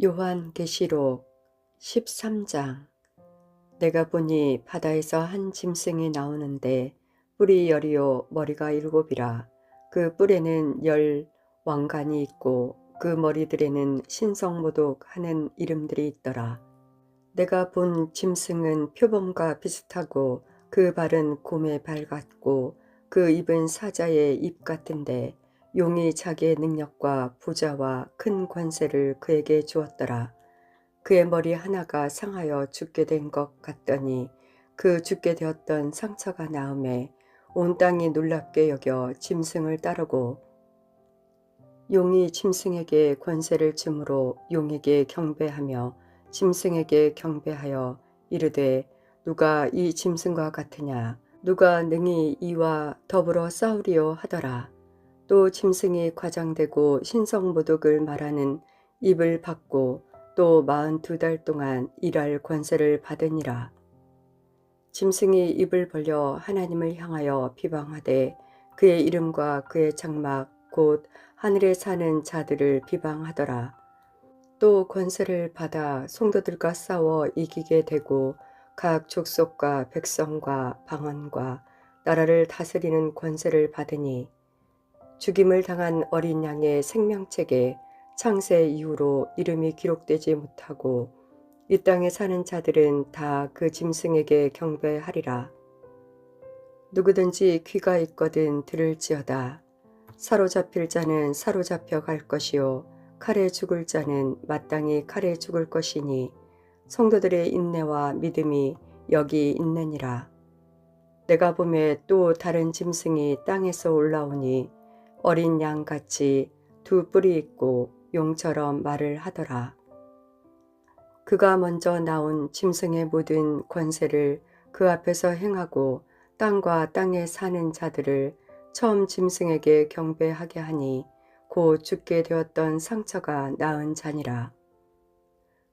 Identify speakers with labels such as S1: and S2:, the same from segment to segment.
S1: 요한계시록 13장 내가 보니 바다에서 한 짐승이 나오는데 뿔이 열이요 머리가 일곱이라 그 뿔에는 열 왕관이 있고 그 머리들에는 신성모독 하는 이름들이 있더라. 내가 본 짐승은 표범과 비슷하고 그 발은 곰의 발 같고 그 입은 사자의 입 같은데 용이 자기의 능력과 부자와 큰 관세를 그에게 주었더라. 그의 머리 하나가 상하여 죽게 된 것 같더니 그 죽게 되었던 상처가 나음에 온 땅이 놀랍게 여겨 짐승을 따르고 용이 짐승에게 권세를 주므로 용에게 경배하며 짐승에게 경배하여 이르되 누가 이 짐승과 같으냐 누가 능히 이와 더불어 싸우리요 하더라. 또 짐승이 과장되고 신성모독을 말하는 입을 받고 또 마흔 두 달 동안 일할 권세를 받으니라. 짐승이 입을 벌려 하나님을 향하여 비방하되 그의 이름과 그의 장막 곧 하늘에 사는 자들을 비방하더라. 또 권세를 받아 성도들과 싸워 이기게 되고 각 족속과 백성과 방언과 나라를 다스리는 권세를 받으니 죽임을 당한 어린 양의 생명책에 창세 이후로 이름이 기록되지 못하고 이 땅에 사는 자들은 다 그 짐승에게 경배하리라. 누구든지 귀가 있거든 들을지어다. 사로잡힐 자는 사로잡혀 갈 것이요 칼에 죽을 자는 마땅히 칼에 죽을 것이니 성도들의 인내와 믿음이 여기 있느니라. 내가 봄에 또 다른 짐승이 땅에서 올라오니 어린 양같이 두 뿔이 있고 용처럼 말을 하더라. 그가 먼저 나온 짐승의 모든 권세를 그 앞에서 행하고 땅과 땅에 사는 자들을 처음 짐승에게 경배하게 하니 곧 죽게 되었던 상처가 나은 자니라.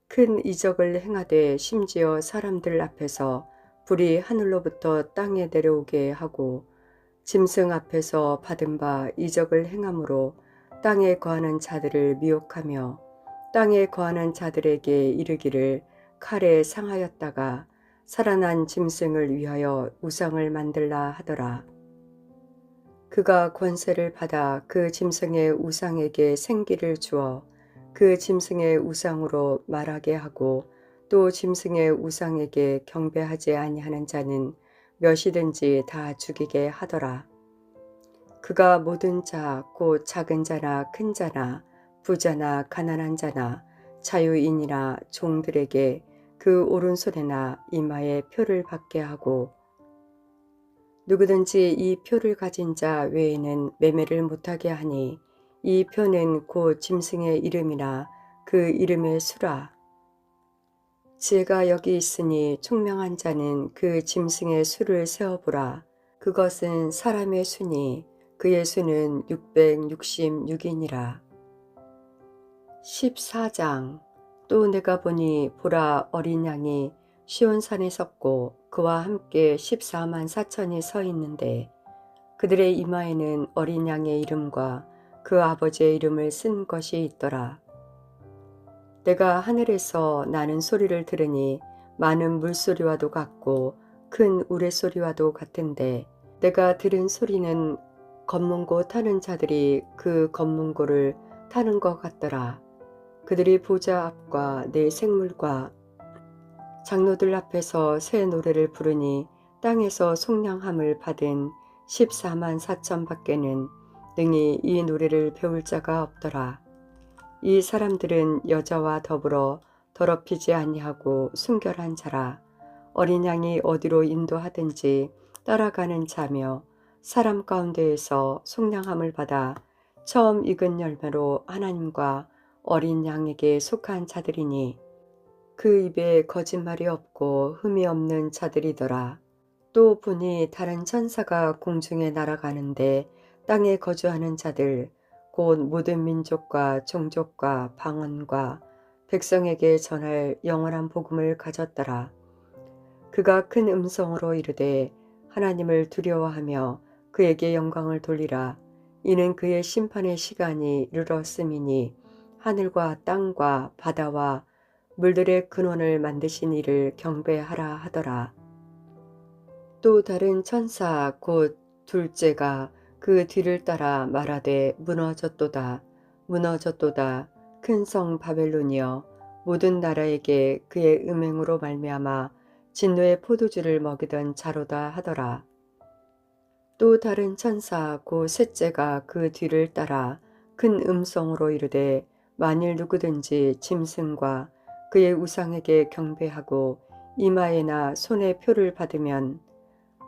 S1: 큰 이적을 행하되 심지어 사람들 앞에서 불이 하늘로부터 땅에 내려오게 하고 짐승 앞에서 받은 바 이적을 행함으로 땅에 거하는 자들을 미혹하며 땅에 거하는 자들에게 이르기를 칼에 상하였다가 살아난 짐승을 위하여 우상을 만들라 하더라. 그가 권세를 받아 그 짐승의 우상에게 생기를 주어 그 짐승의 우상으로 말하게 하고 또 짐승의 우상에게 경배하지 아니하는 자는 몇이든지 다 죽이게 하더라. 그가 모든 자, 곧 작은 자나 큰 자나 부자나 가난한 자나 자유인이나 종들에게 그 오른손에나 이마에 표를 받게 하고 누구든지 이 표를 가진 자 외에는 매매를 못하게 하니 이 표는 곧 짐승의 이름이나 그 이름의 수라. 지혜가 여기 있으니 총명한 자는 그 짐승의 수를 세어보라. 그것은 사람의 수니 그의 수는 666이니라. 14장 또 내가 보니 보라 어린 양이 시온산에 섰고 그와 함께 14만 4천이 서 있는데 그들의 이마에는 어린 양의 이름과 그 아버지의 이름을 쓴 것이 있더라. 내가 하늘에서 나는 소리를 들으니 많은 물소리와도 같고 큰 우레소리와도 같은데 내가 들은 소리는 검문고 타는 자들이 그 검문고를 타는 것 같더라. 그들이 보좌 앞과 내 생물과 장로들 앞에서 새 노래를 부르니 땅에서 속량함을 받은 14만 4천 밖에는 능히 이 노래를 배울 자가 없더라. 이 사람들은 여자와 더불어 더럽히지 아니하고 순결한 자라 어린 양이 어디로 인도하든지 따라가는 자며 사람 가운데에서 속량함을 받아 처음 익은 열매로 하나님과 어린 양에게 속한 자들이니 그 입에 거짓말이 없고 흠이 없는 자들이더라. 또 보니 다른 천사가 공중에 날아가는데 땅에 거주하는 자들 곧 모든 민족과 종족과 방언과 백성에게 전할 영원한 복음을 가졌더라. 그가 큰 음성으로 이르되 하나님을 두려워하며 그에게 영광을 돌리라. 이는 그의 심판의 시간이 이르렀음이니 하늘과 땅과 바다와 물들의 근원을 만드신 이를 경배하라 하더라. 또 다른 천사 곧 둘째가 그 뒤를 따라 말하되 무너졌도다 무너졌도다 큰 성 바벨론이여 모든 나라에게 그의 음행으로 말미암아 진노의 포도주를 먹이던 자로다 하더라. 또 다른 천사 곧 셋째가 그 뒤를 따라 큰 음성으로 이르되 만일 누구든지 짐승과 그의 우상에게 경배하고 이마에나 손에 표를 받으면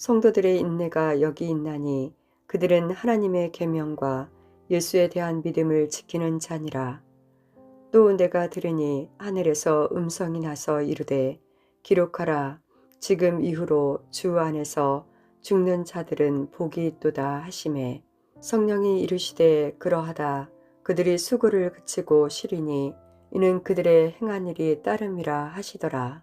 S1: 성도들의 인내가 여기 있나니 그들은 하나님의 계명과 예수에 대한 믿음을 지키는 자니라. 또 내가 들으니 하늘에서 음성이 나서 이르되 기록하라 지금 이후로 주 안에서 죽는 자들은 복이 있도다 하심에 성령이 이르시되 그러하다 그들이 수고를 그치고 쉬리니 이는 그들의 행한 일이 따름이라 하시더라.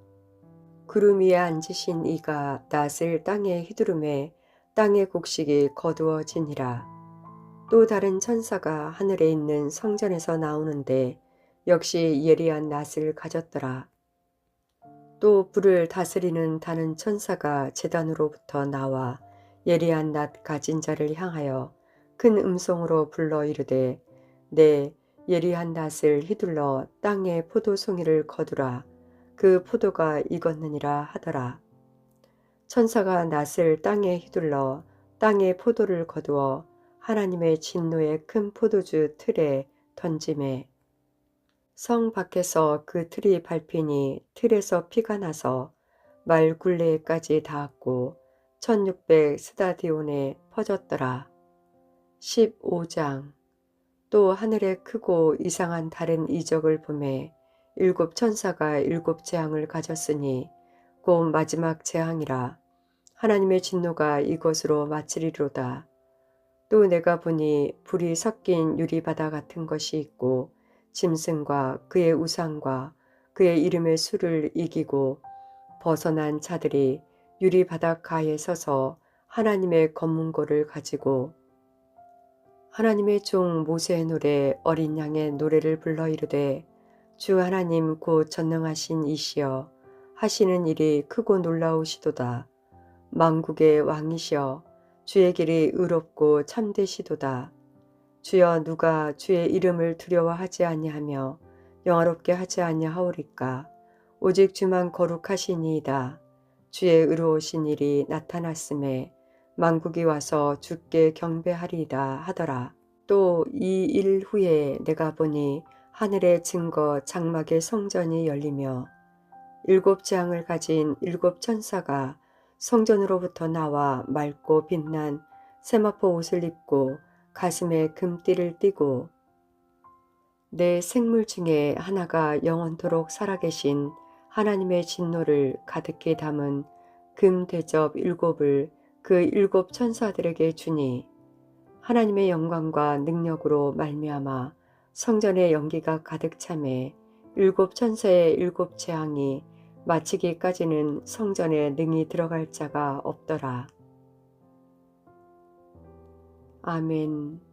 S1: 구름 위에 앉으신 이가 낫을 땅에 휘두르매 땅의 곡식이 거두어지니라. 또 다른 천사가 하늘에 있는 성전에서 나오는데 역시 예리한 낫을 가졌더라. 또 불을 다스리는 다른 천사가 재단으로부터 나와 예리한 낫 가진 자를 향하여 큰 음성으로 불러 이르되 내 예리한 낫을 휘둘러 땅에 포도송이를 거두라 그 포도가 익었느니라 하더라. 천사가 낫을 땅에 휘둘러 땅에 포도를 거두어 하나님의 진노의 큰 포도주 틀에 던짐에 성 밖에서 그 틀이 밟히니 틀에서 피가 나서 말 굴레까지 닿았고 1600 스다디온에 퍼졌더라. 15장 또 하늘에 크고 이상한 다른 이적을 보매 일곱 천사가 일곱 재앙을 가졌으니 곧 마지막 재앙이라 하나님의 진노가 이것으로 마치리로다. 또 내가 보니 불이 섞인 유리바다 같은 것이 있고 짐승과 그의 우상과 그의 이름의 수를 이기고 벗어난 자들이 유리바닥 가에 서서 하나님의 검문고를 가지고 하나님의 종 모세의 노래 어린 양의 노래를 불러 이르되 주 하나님 곧 전능하신 이시여 하시는 일이 크고 놀라우시도다. 만국의 왕이시여 주의 길이 의롭고 참되시도다. 주여 누가 주의 이름을 두려워하지 아니하며 영화롭게 하지 아니하오리까 오직 주만 거룩하시니이다. 주의 의로우신 일이 나타났음에 만국이 와서 주께 경배하리이다 하더라. 또 이 일 후에 내가 보니 하늘의 증거 장막의 성전이 열리며 일곱 재앙을 가진 일곱 천사가 성전으로부터 나와 맑고 빛난 세마포 옷을 입고 가슴에 금띠를 띠고 내 생물 중에 하나가 영원토록 살아계신 하나님의 진노를 가득히 담은 금 대접 일곱을 그 일곱 천사들에게 주니 하나님의 영광과 능력으로 말미암아 성전의 연기가 가득 참에 일곱 천사의 일곱 재앙이 마치기까지는 성전에 능히 들어갈 자가 없더라. 아멘.